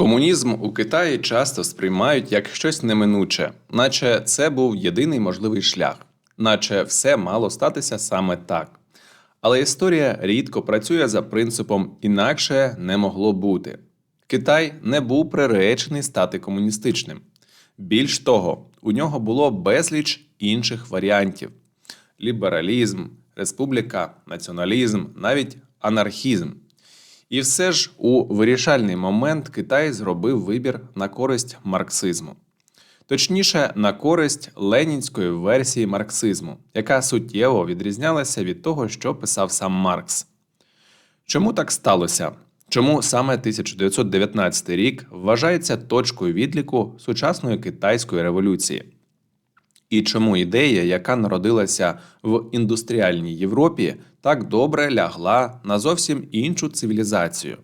Комунізм у Китаї часто сприймають як щось неминуче, наче це був єдиний можливий шлях, наче все мало статися саме так. Але історія рідко працює за принципом інакше не могло бути. Китай не був приречений стати комуністичним. Більш того, у нього було безліч інших варіантів: лібералізм, республіка, націоналізм, навіть анархізм. І все ж у вирішальний момент Китай зробив вибір на користь марксизму. Точніше, на користь ленінської версії марксизму, яка суттєво відрізнялася від того, що писав сам Маркс. Чому так сталося? Чому саме 1919 рік вважається точкою відліку сучасної китайської революції? І чому ідея, яка народилася в індустріальній Європі, так добре лягла на зовсім іншу цивілізацію?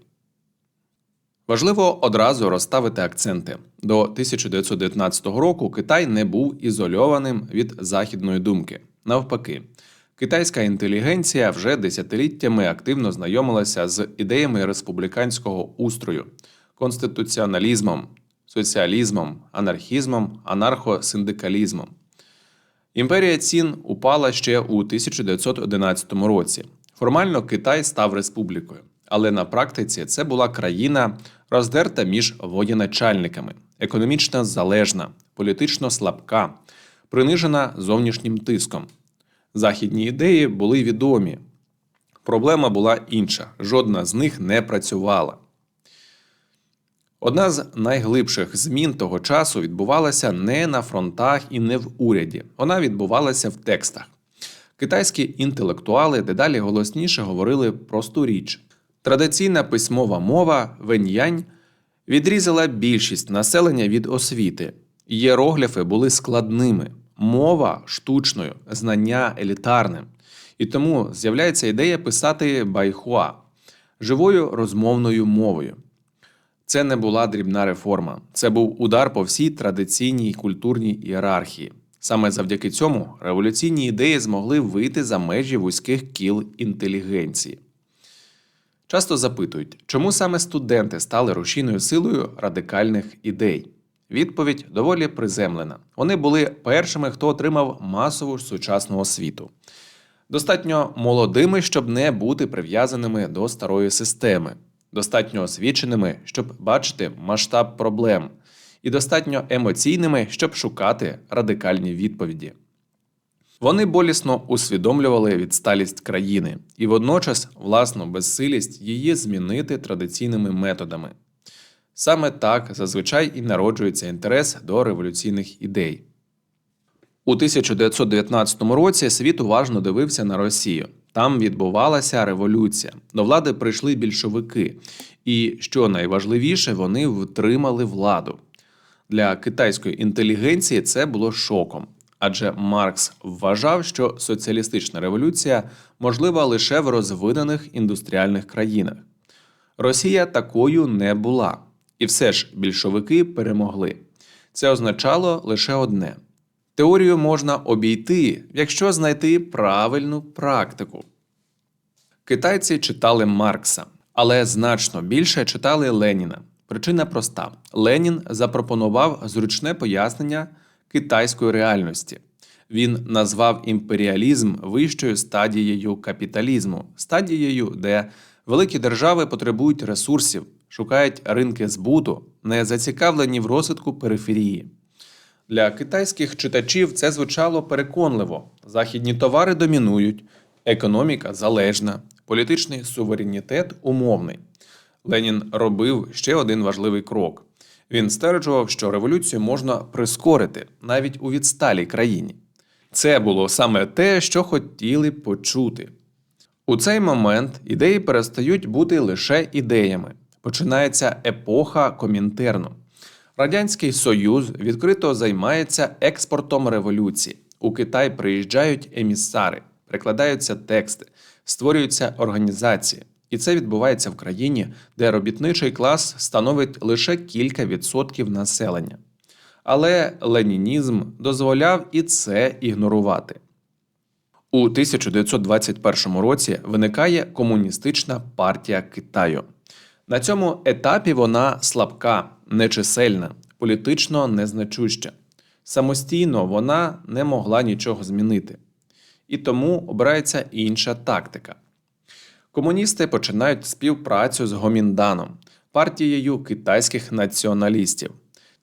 Важливо одразу розставити акценти. До 1919 року Китай не був ізольованим від західної думки. Навпаки, китайська інтелігенція вже десятиліттями активно знайомилася з ідеями республіканського устрою, конституціоналізмом, соціалізмом, анархізмом, анархосиндикалізмом. Імперія цін упала ще у 1911 році. Формально Китай став республікою, але на практиці це була країна, роздерта між воєначальниками, економічно залежна, політично слабка, принижена зовнішнім тиском. Західні ідеї були відомі. Проблема була інша: жодна з них не працювала. Одна з найглибших змін того часу відбувалася не на фронтах і не в уряді. Вона відбувалася в текстах. Китайські інтелектуали дедалі голосніше говорили просту річ. Традиційна письмова мова веньянь відрізала більшість населення від освіти. Єрогліфи були складними, мова штучною, знання елітарним. І тому з'являється ідея писати байхуа живою розмовною мовою. Це не була дрібна реформа, це був удар по всій традиційній культурній ієрархії. Саме завдяки цьому революційні ідеї змогли вийти за межі вузьких кіл інтелігенції. Часто запитують, чому саме студенти стали рушійною силою радикальних ідей. Відповідь доволі приземлена. Вони були першими, хто отримав масову сучасну освіту. Достатньо молодими, щоб не бути прив'язаними до старої системи достатньо освіченими, щоб бачити масштаб проблем, і достатньо емоційними, щоб шукати радикальні відповіді. Вони болісно усвідомлювали відсталість країни і водночас власну безсилість її змінити традиційними методами. Саме так зазвичай і народжується інтерес до революційних ідей. У 1919 році світ уважно дивився на Росію. Там відбувалася революція. До влади прийшли більшовики, і що найважливіше, вони втримали владу. Для китайської інтелігенції це було шоком, адже Маркс вважав, що соціалістична революція можлива лише в розвинених індустріальних країнах. Росія такою не була, і все ж більшовики перемогли. Це означало лише одне. Теорію можна обійти, якщо знайти правильну практику. Китайці читали Маркса, але значно більше читали Леніна. Причина проста: Ленін запропонував зручне пояснення китайської реальності. Він назвав імперіалізм вищою стадією капіталізму, стадією, де великі держави потребують ресурсів, шукають ринки збуту, не зацікавлені в розвитку периферії. Для китайських читачів це звучало переконливо: західні товари домінують, економіка залежна, політичний суверенітет умовний. Ленін робив ще один важливий крок. Він стверджував, що революцію можна прискорити навіть у відсталій країні. Це було саме те, що хотіли почути. У цей момент ідеї перестають бути лише ідеями. Починається епоха комінтерну. Радянський Союз відкрито займається експортом революції. У Китай приїжджають емісари, прикладаються тексти, створюються організації. І це відбувається в країні, де робітничий клас становить лише кілька відсотків населення. Але ленінізм дозволяв і це ігнорувати. У 1921 році виникає Комуністична партія Китаю. На цьому етапі вона слабка, нечисельна, політично незначуща. Самостійно вона не могла нічого змінити. І тому обирається інша тактика. Комуністи починають співпрацю з Гомінданом, партією китайських націоналістів.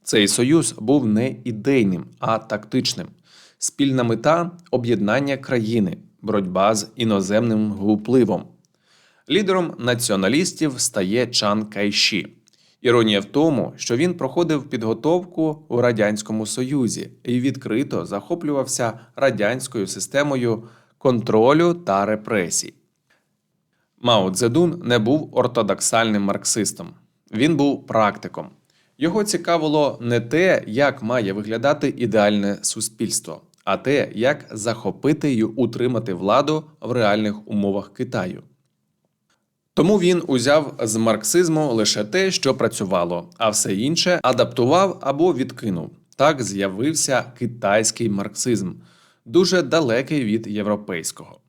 Цей союз був не ідейним, а тактичним. Спільна мета об'єднання країни, боротьба з іноземним впливом. Лідером націоналістів стає Чан Кайші. Іронія в тому, що він проходив підготовку у Радянському Союзі і відкрито захоплювався радянською системою контролю та репресій. Мао Цзедун не був ортодоксальним марксистом, він був практиком. Його цікавило не те, як має виглядати ідеальне суспільство, а те, як захопити й утримати владу в реальних умовах Китаю. Тому він узяв з марксизму лише те, що працювало, а все інше адаптував або відкинув. Так з'явився китайський марксизм, дуже далекий від європейського.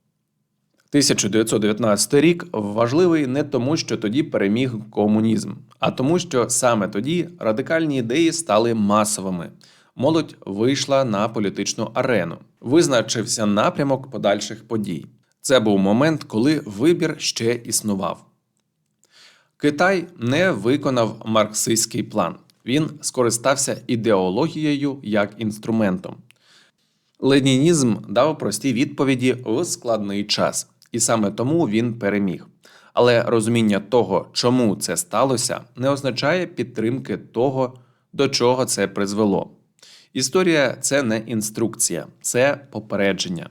1919 рік важливий не тому, що тоді переміг комунізм, а тому, що саме тоді радикальні ідеї стали масовими. Молодь вийшла на політичну арену, визначився напрямок подальших подій. Це був момент, коли вибір ще існував. Китай не виконав марксистський план. Він скористався ідеологією як інструментом. Ленінізм дав прості відповіді в складний час, і саме тому він переміг. Але розуміння того, чому це сталося, не означає підтримки того, до чого це призвело. Історія це не інструкція, це попередження.